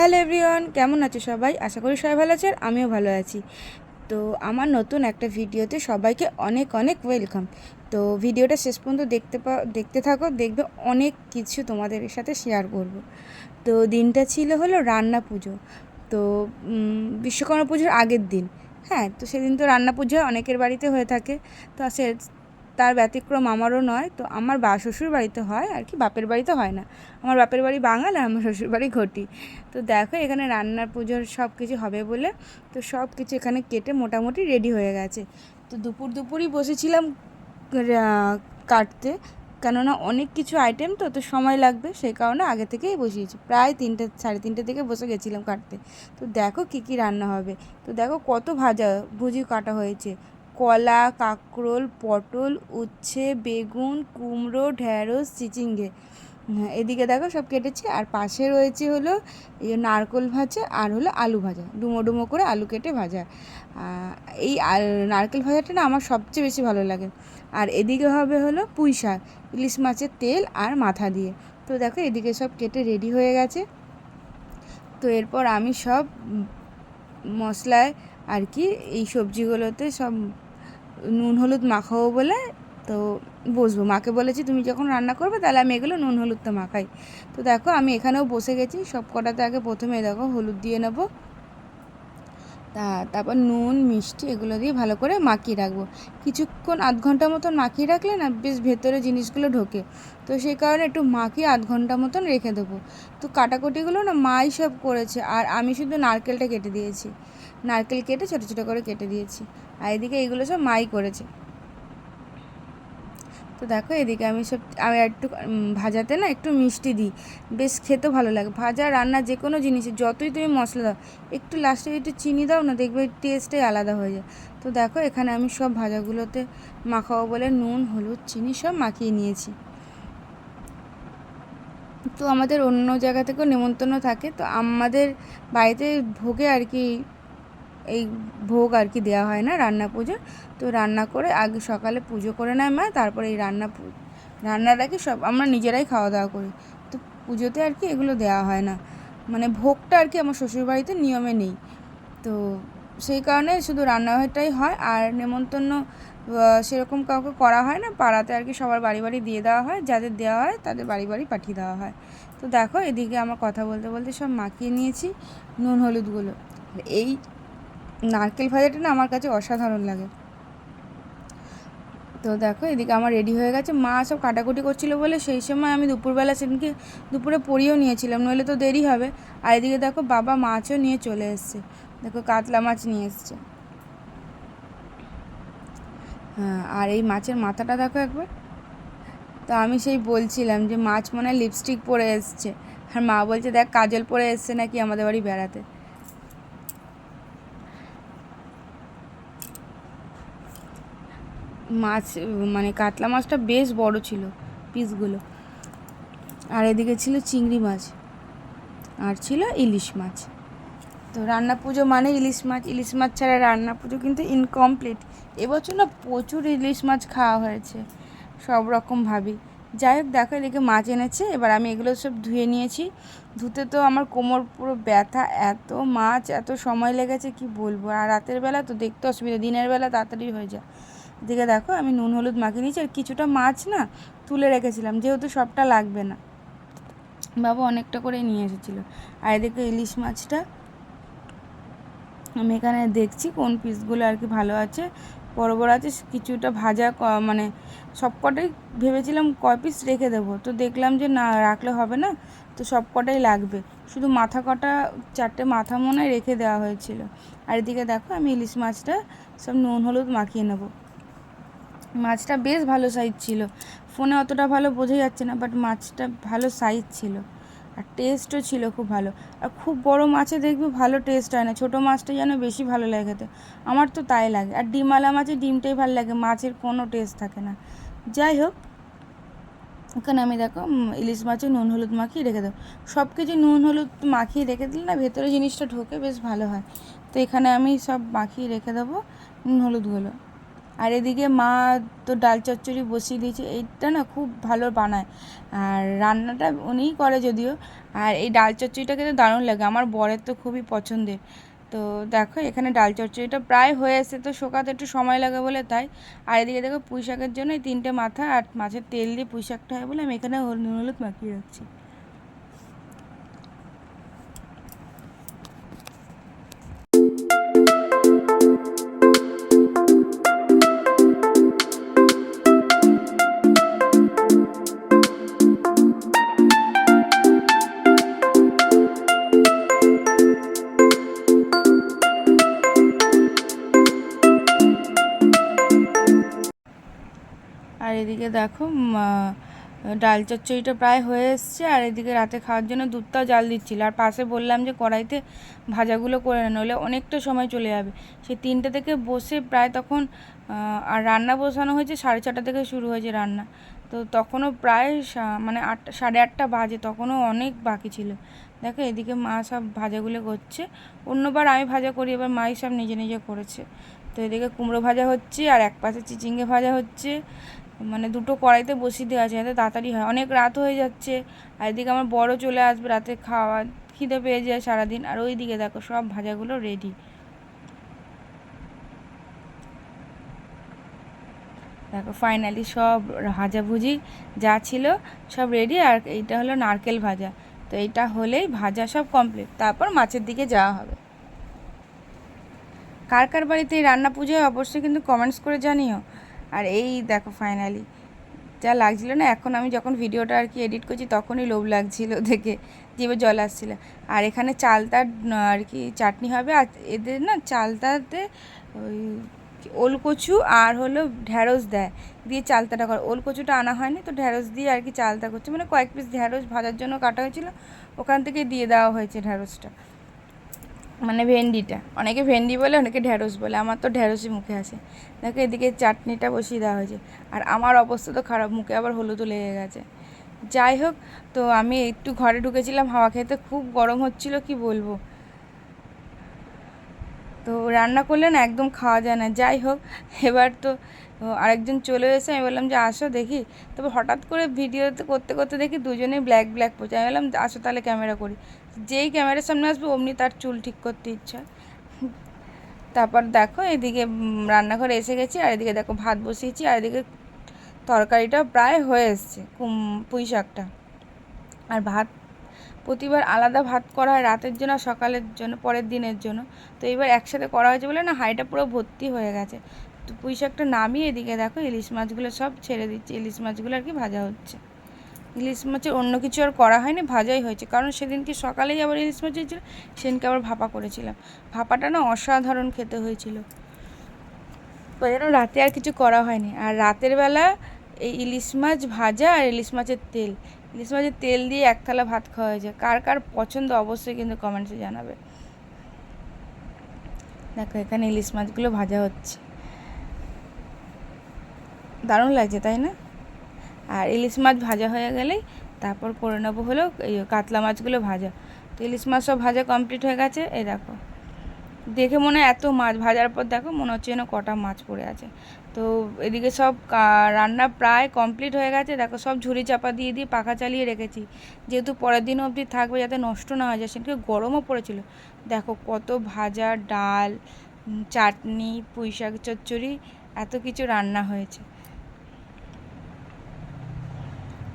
Hello everyone, কেমন আছো সবাই? আশা করি সবাই ভালো আছে আর আমিও ভালো আছি। তো আমার নতুন একটা ভিডিওতে সবাইকে অনেক অনেক ওয়েলকাম। তো ভিডিওটা শেষ পর্যন্ত দেখতে পা, দেখতে থাকো, দেখবে অনেক কিছু তোমাদের সাথে শেয়ার করব। তো দিনটা ছিল হলো রান্না পুজো। তো বিশ্বকর্মা পুজোর আগের দিন। হ্যাঁ তো সেদিন তো রান্না পুজো অনেকের বাড়িতে হয়ে থাকে। তো সে তার ব্যতিক্রম আমারও নয়, তো আমার বা শ্বশুর বাড়িতে হয় আর কি, বাপের বাড়িতে হয় না। আমার বাপের বাড়ি বাঙাল আর আমার শ্বশুর বাড়ি ঘটি। তো দেখো এখানে রান্নার পুজোর সব কিছু হবে বলে, তো সব কিছু এখানে কেটে মোটামুটি রেডি হয়ে গেছে। তো দুপুর দুপুরই বসেছিলাম কাটতে। কেননা অনেক কিছু আইটেম তো তো সময় লাগবে, সেই কারণে আগে থেকেই বসিয়েছি। প্রায় তিনটে, সাড়ে তিনটে থেকে বসে গেছিলাম কাটতে। তো দেখো কী কী রান্না হবে। তো দেখো কত ভাজা, ভুজি কাটা হয়েছে। কলা, কাঁকরোল, পটল, উচ্ছে, বেগুন, কুমড়ো ঢ্যাঁড়স চিচিঙ্গে। হ্যাঁ এদিকে দেখো সব কেটেছি। আর পাশে রয়েছে হলো এই যে নারকোল ভাজা আর হলো আলু ভাজা। ডুমো ডুমো করে আলু কেটে ভাজা। এই নারকেল ভাজাটা না আমার সবচেয়ে বেশি ভালো লাগে। আর এদিকে হবে হলো পুঁই শাক, ইলিশ মাছের তেল আর মাথা দিয়ে। তো দেখো এদিকে সব কেটে রেডি হয়ে গেছে। তো এরপর আমি সব মশলায় আর কি এই সবজিগুলোতে সব নুন, হলুদ মাখাবো বলে, তো বসবো। মাকে বলেছি, তুমি যখন রান্না করবে, তাহলে আমি এগুলো নুন হলুদ তো মাখাই। তো দেখো, আমি এখানেও বসে গেছি সব কটাতে আগে প্রথমে দেখো হলুদ দিয়ে নেব। তা, তারপর নুন, মিষ্টি এগুলো দিয়ে ভালো করে মাখিয়ে রাখব। কিছুক্ষণ আধ ঘণ্টা মতন মাখিয়ে রাখলে না বেশ ভেতরে জিনিসগুলো ঢোকে। তো সেই কারণে একটু মাখিয়ে আধ ঘণ্টা মতন রেখে দেবো। তো কাটাকুটিগুলো না মাই সব করেছে, আর আমি শুধু নারকেলটা কেটে দিয়েছি। নারকেল কেটে ছোটো ছোটো করে কেটে দিয়েছি। আর এদিকে এগুলো সব মাই করেছে। তো দেখো এদিকে আমি সব, আমি একটু ভাজাতে না একটু মিষ্টি দিই। বেশ খেতে ভালো লাগে। ভাজা, রান্না যে কোনো জিনিসে, যতই তুমি মশলা দাও, একটু লাস্টে একটু চিনি দাও না, দেখবে টেস্টটাই আলাদা হয়ে যায়। তো দেখো এখানে আমি সব ভাজাগুলোতে মাখাবো বলে নুন, হলুদ, চিনি সব মাখিয়ে নিয়েছি। তো আমাদের অন্য জায়গা থেকেও নেমন্তন্ন থাকে। তো আমাদের বাড়িতে ভোগে আর কি এই ভোগ আর কি দেওয়া হয় না রান্না পুজো তো রান্না করে আগে সকালে পুজো করে নেয় মা, তারপরে এই রান্না পু- রান্নাটা কি সব আমরা নিজেরাই খাওয়া দাওয়া করি। তো পুজোতে আর কি এগুলো দেওয়া হয় না। মানে ভোগটা আর কি আমার শ্বশুরবাড়িতে নিয়মে নেই। তো সেই কারণে শুধু রান্নাটাই হয়। আর নেমন্তন্ন সেরকম কাউকে করা হয় না। পাড়াতে আর কি সবার বাড়ি বাড়ি দিয়ে দেওয়া হয়। যাদের দেওয়া হয় তাদের বাড়ি বাড়ি পাঠিয়ে দেওয়া হয়। তো দেখো এদিকে আমার কথা বলতে বলতে সব মাখিয়ে নিয়েছি নুন হলুদগুলো এই নারকেল ভাজাটা না আমার কাছে অসাধারণ লাগে। তো দেখো, এদিকে আমার রেডি হয়ে গেছে। মা সব কাটাকুটি করছিল বলে সেই সময় আমি দুপুরবেলা সেদিনকে দুপুরে পড়িয়েও নিয়েছিলাম, নইলে তো দেরি হবে। আর এদিকে দেখো, বাবা মাছও নিয়ে চলে এসছে। দেখো, কাতলা মাছ নিয়ে এসছে। হ্যাঁ আর এই মাছের মাথাটা দেখো একবার। তো আমি সেই বলছিলাম যে, মাছ মনে হয় লিপস্টিক পরে এসছে। আর মা বলছে, দেখ, কাজল পরে এসছে নাকি আমাদের বাড়ি বেড়াতে? মাছ মানে কাতলা মাছটা বেশ বড় ছিল, পিসগুলো। আর এদিকে ছিল চিংড়ি মাছ, আর ছিল ইলিশ মাছ। তো রান্না পুজো মানে ইলিশ মাছ ইলিশ মাছ ছাড়া রান্না পুজো কিন্তু ইনকমপ্লিট এবছর না প্রচুর ইলিশ মাছ খাওয়া হয়েছে, সব রকমভাবেই যাই হোক, দেখো এদিকে মাছ এনেছে, এবার আমি এগুলো সব ধুয়ে নিয়েছি। ধুতে তো আমার কোমর পুরো ব্যথা, এত মাছ, এত সময় লেগেছে, কি বলব? আর রাতের বেলা তো দেখতে অসুবিধা, দিনের বেলা তাড়াতাড়ি হয়ে যায়। এদিকে দেখো, আমি নুন, হলুদ মাখিয়ে নিয়েছি, আর কিছুটা মাছ না তুলে রেখেছিলাম, যেহেতু সবটা লাগবে না। বাবা অনেকটা করে নিয়ে এসেছিল। আর এদিকে ইলিশ মাছটা আমি এখানে দেখছি কোন পিসগুলো আর কি ভালো আছে, বড় বড় আছে, কিছুটা ভাজা মানে সব কটাই ভেবেছিলাম কয় পিস রেখে দেবো, তো দেখলাম যে না, রাখলে হবে না, তো সব কটাই লাগবে। শুধু মাথা কটা, চারটে মাথা মনে রেখে দেওয়া হয়েছিল। আর এদিকে দেখো, আমি ইলিশ মাছটা সব নুন, হলুদ মাখিয়ে নেব। মাছটা বেশ ভালো সাইজ ছিল। ফোনে অতটা ভালো বোঝা যাচ্ছে না বাট মাছটা ভালো সাইজ ছিল। আর টেস্টও ছিল খুব ভালো। আর খুব বড় মাছে দেখবি ভালো টেস্ট হয় না, ছোটো মাছটা যেন বেশি ভালো লাগে খেতে। আমার তো তাই লাগে। আর ডিমালা মাছের ডিমটাই ভালো লাগে, মাছের কোনো টেস্ট থাকে না। যাই হোক ওখানে আমি দেখো ইলিশ মাছে নুন হলুদ মাখিয়ে রেখে দেবো। সব কিছু নুন হলুদ মাখিয়ে রেখে দিলে না ভেতরে জিনিসটা ঢোকে বেশ ভালো হয়। তো এখানে আমি সব মাখিয়ে রেখে দেবো নুন হলুদগুলো। আর এদিকে মা তো ডাল চচ্চড়ি বসিয়ে দিয়েছে, এইটা না খুব ভালো বানায়। আর রান্নাটা উনিই করে যদিও, আর এই ডাল চচ্চড়িটা খেতে দারুণ লাগে, আমার বরের তো খুবই পছন্দের। তো দেখো, এখানে ডাল চচ্চড়িটা প্রায় হয়ে এসে তো শোকাতে একটু সময় লাগে বলে তাই। আর এদিকে দেখো পুঁই শাকের জন্য এই তিনটে মাথা আর মাছের তেল দিয়ে পুঁই শাকটা হয় বলে আমি এখানে হলুদ মাখিয়ে রাখছি। এদিকে দেখো ডাল চচ্চড়িটা প্রায় হয়ে এসছে, আর এদিকে রাতে খাওয়ার জন্য দুধটাও জাল দিচ্ছিল। আর পাশে বললাম যে কড়াইতে ভাজাগুলো করে না, নইলে অনেকটা সময় চলে যাবে। সেই তিনটে থেকে বসে প্রায় তখন আর রান্না বসানো হয়েছে, সাড়ে ছটা থেকে শুরু হয়েছে রান্না। তো তখনও প্রায় সা- মানে আটটা সাড়ে আটটা বাজে, তখনও অনেক বাকি ছিল। দেখো, এদিকে মা সব ভাজাগুলো করছে। অন্যবার আমি ভাজা করি, এবার মাই সব নিজে নিজে করেছে। তো এদিকে কুমড়ো ভাজা হচ্ছে, আর এক পাশে চিচিঙ্গে ভাজা হচ্ছে। মানে দুটো কড়াইতে বসিয়ে দেওয়া আছে, যাতে তাড়াতাড়ি হয়। অনেক রাত হয়ে যাচ্ছে, আর এদিকে আমার বড় চলে আসবে রাতে খাওয়া। খিদে পেয়ে যায় সারাদিন। আর ওই দিকে দেখো সব ভাজাগুলো রেডি দেখো ফাইনালি সব ভাজাভুজি যা ছিল সব রেডি আর এইটা হলো নারকেল ভাজা। তো এইটা হলেই ভাজা সব কমপ্লিট তারপর মাছের দিকে যাওয়া হবে। কার কার বাড়িতে এই রান্না পুজো হয় অবশ্যই কিন্তু কমেন্টস করে জানিও। আর এই দেখো ফাইনালি যা লাগছিল না, এখন আমি যখন ভিডিওটা আর কি এডিট করছি তখনই লোভ লাগছিল দেখে জিভে জল আসছিল। আর এখানে চালতার আর কি চাটনি হবে, আর এদের না চালতাতে ওই ওলকচু আর হলো ঢ্যাঁড়স দেয়, দিয়ে চালতাটা করে। ওলকচুটা আনা হয়নি, তো ঢ্যাঁড়স দিয়ে আর কি চালতা করছে। মানে কয়েক পিস ঢ্যাঁড়স ভাজার জন্য কাটা হয়েছিল, ওখান থেকে দিয়ে দেওয়া হয়েছে ঢ্যাঁড়সটা মানে ভেন্ডিটা। অনেকে ভেন্ডি বলে, অনেকে ঢ্যাঁড়স বলে। আমার তো ঢ্যাঁড়সই মুখে আসে দেখো, এদিকে চাটনিটা বসিয়ে দেওয়া হয়েছে। আর আমার অবস্থা তো খারাপ, মুখে আবার হলুদও লেগে গেছে। যাই হোক, তো আমি একটু ঘরে ঢুকেছিলাম, হাওয়া খেতে খুব গরম হচ্ছিল, কি বলব? তো রান্না করলে না একদম খাওয়া যায় না। যাই হোক, এবার তো আরেকজন চলে এসে, আমি বললাম যে, আসো দেখি। তবে হঠাৎ করে ভিডিওতে করতে করতে দেখি দুজনেই ব্ল্যাক ব্ল্যাক পড়ছে। আমি বললাম, আসো তাহলে ক্যামেরা করি। যেই ক্যামেরার সামনে আসবে, অমনি তার চুল ঠিক করতে ইচ্ছা। তারপর দেখো, এদিকে রান্নাঘরে এসে গেছি, আর এদিকে দেখো ভাত বসিয়েছি, আর এদিকে তরকারিটা প্রায় হয়ে এসছে, কুম, পুঁই শাকটা। আর ভাত, প্রতিবার আলাদা ভাত করা হয় রাতের জন্য আর সকালের জন্য, পরের দিনের জন্য। তো এবার একসাথে করা হয়েছে বলে না, হাঁড়িটা পুরো ভর্তি হয়ে গেছে। তো পুঁই শাকটা নামিয়ে এদিকে দেখো, ইলিশ মাছগুলো সব ছেড়ে দিচ্ছে, ইলিশ মাছগুলো আর কি ভাজা হচ্ছে। ইলিশ মাছের অন্য কিছু আর করা হয়নি, ভাজাই হয়েছে। কারণ সেদিনকে সকালেই আবার ইলিশ মাছ হয়েছিল সেদিনকে আবার ভাপা করেছিলাম। ভাপাটা না অসাধারণ খেতে হয়েছিল। ওই জন্য রাতে আর কিছু করা হয়নি। আর রাতের বেলা এই ইলিশ মাছ ভাজা আর ইলিশ মাছের তেল। ইলিশ মাছের তেল দিয়ে এক থালা ভাত খাওয়া হয়েছে। কার কার পছন্দ অবশ্যই কিন্তু কমেন্টসে জানাবে। দেখো, এখানে ইলিশ মাছগুলো ভাজা হচ্ছে। দারুণ লাগছে, তাই না? আর ইলিশ মাছ ভাজা হয়ে গেলেই তারপর করে নেব হলো এই কাতলা মাছগুলো ভাজা। তো ইলিশ মাছ সব ভাজা কমপ্লিট হয়ে গেছে, এই দেখো। দেখে মনে হয় এত মাছ ভাজার পর দেখো মনে হচ্ছে যেন কটা মাছ পড়ে আছে। তো এদিকে সব রান্না প্রায় কমপ্লিট হয়ে গেছে, দেখো সব ঝুড়ি চাপা দিয়ে দিয়ে পাখা চালিয়ে রেখেছি। যেহেতু পরের দিন অবধি থাকবে যাতে নষ্ট না হয়ে যায় সেদিকে গরমও পড়েছিল। দেখো কত ভাজা ডাল চাটনি পুঁই শাক চচ্চড়ি, এত কিছু রান্না হয়েছে।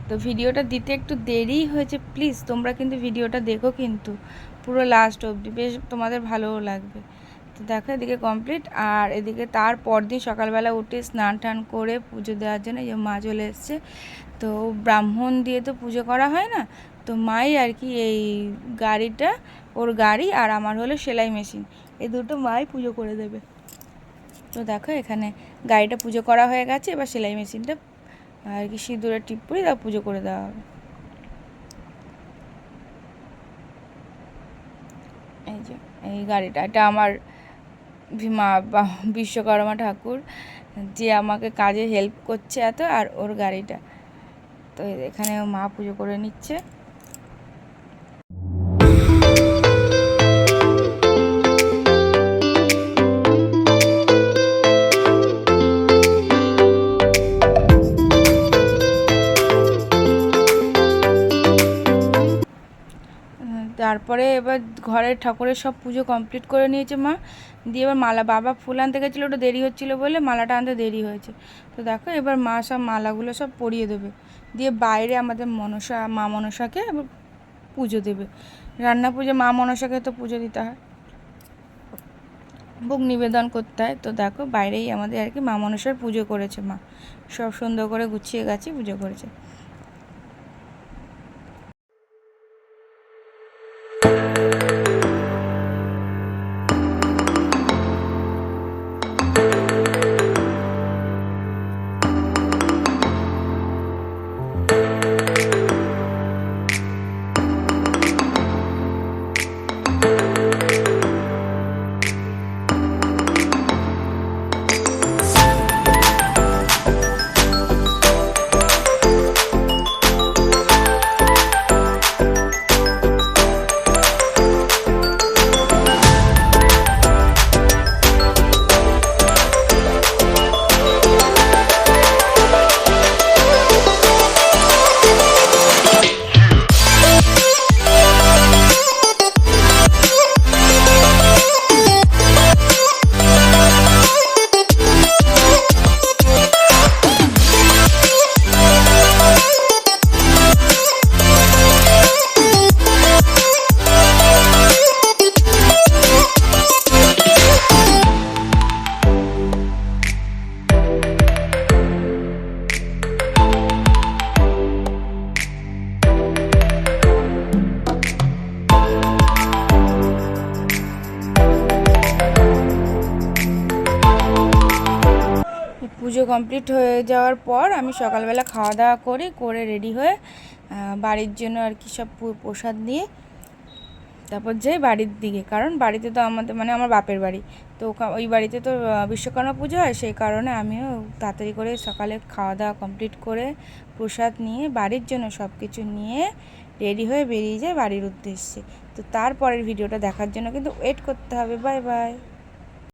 তো ভিডিওটা দিতে একটু দেরি হয়েছে। প্লিজ, তোমরা কিন্তু ভিডিওটা দেখো কিন্তু। পুরো লাস্ট অবধি। বেশ তোমাদের ভালোও লাগবে। তো দেখো, এদিকে কমপ্লিট আর এদিকে তার পরদিন সকালবেলা উঠে স্নান টান করে পুজো দেওয়ার জন্য যে মা চলে এসছে। তো ব্রাহ্মণ দিয়ে তো পুজো করা হয় না। তো মাই আর কি এই গাড়িটা, ওর গাড়ি আর আমার হলো সেলাই মেশিন এই দুটো মাই পুজো করে দেবে। তো দেখো, এখানে গাড়িটা পুজো করা হয়ে গেছে। এবার সেলাই মেশিনটা আর কি সিঁদুরের টিপ পরে তা পুজো করে দেওয়া হবে। এই যে, এই গাড়িটা, এটা আমার ভীমা বিশ্বকর্মা ঠাকুর, যে আমাকে কাজে হেল্প করছে এত, আর ওর গাড়িটা। তো এখানে মা পুজো করে নিচ্ছে। তারপরে এবার ঘরের ঠাকুরের সব পুজো কমপ্লিট করে নিয়েছে মা। দিয়ে এবার মালা, বাবা ফুল আনতে গেছিল, ওটা দেরি হচ্ছিল বলে মালাটা আনতে দেরি হয়েছে। তো দেখো, এবার মা সব মালাগুলো সব পরিয়ে দেবে। দিয়ে বাইরে আমাদের মনসা, মা মনসাকে এবার পুজো দেবে। রান্না পুজো, মা মনসাকে তো পুজো দিতে হয়। ভোগ নিবেদন করতে হয়। তো দেখো, বাইরেই আমাদের আর কি মা মনসার পুজো করেছে মা। সব সুন্দর করে গুছিয়ে গাছি পুজো করেছে। কমপ্লিট হয়ে যাওয়ার পর আমি সকালবেলা খাওয়া দাওয়া করি, করে রেডি হয়ে বাড়ির জন্য আর কি সব প্রসাদ নিয়ে তারপর যাই বাড়ির দিকে। কারণ বাড়িতে তো আমাদের মানে আমার বাপের বাড়ি। তো ওই বাড়িতে তো বিশ্বকর্মা পুজো হয়, সেই কারণে আমিও তাড়াতাড়ি করে সকালে খাওয়া দাওয়া কমপ্লিট করে প্রসাদ নিয়ে বাড়ির জন্য সব কিছু নিয়ে রেডি হয়ে বেরিয়ে যাই বাড়ির উদ্দেশ্যে। তো তারপরের ভিডিওটা দেখার জন্য কিন্তু ওয়েট করতে হবে। Bye bye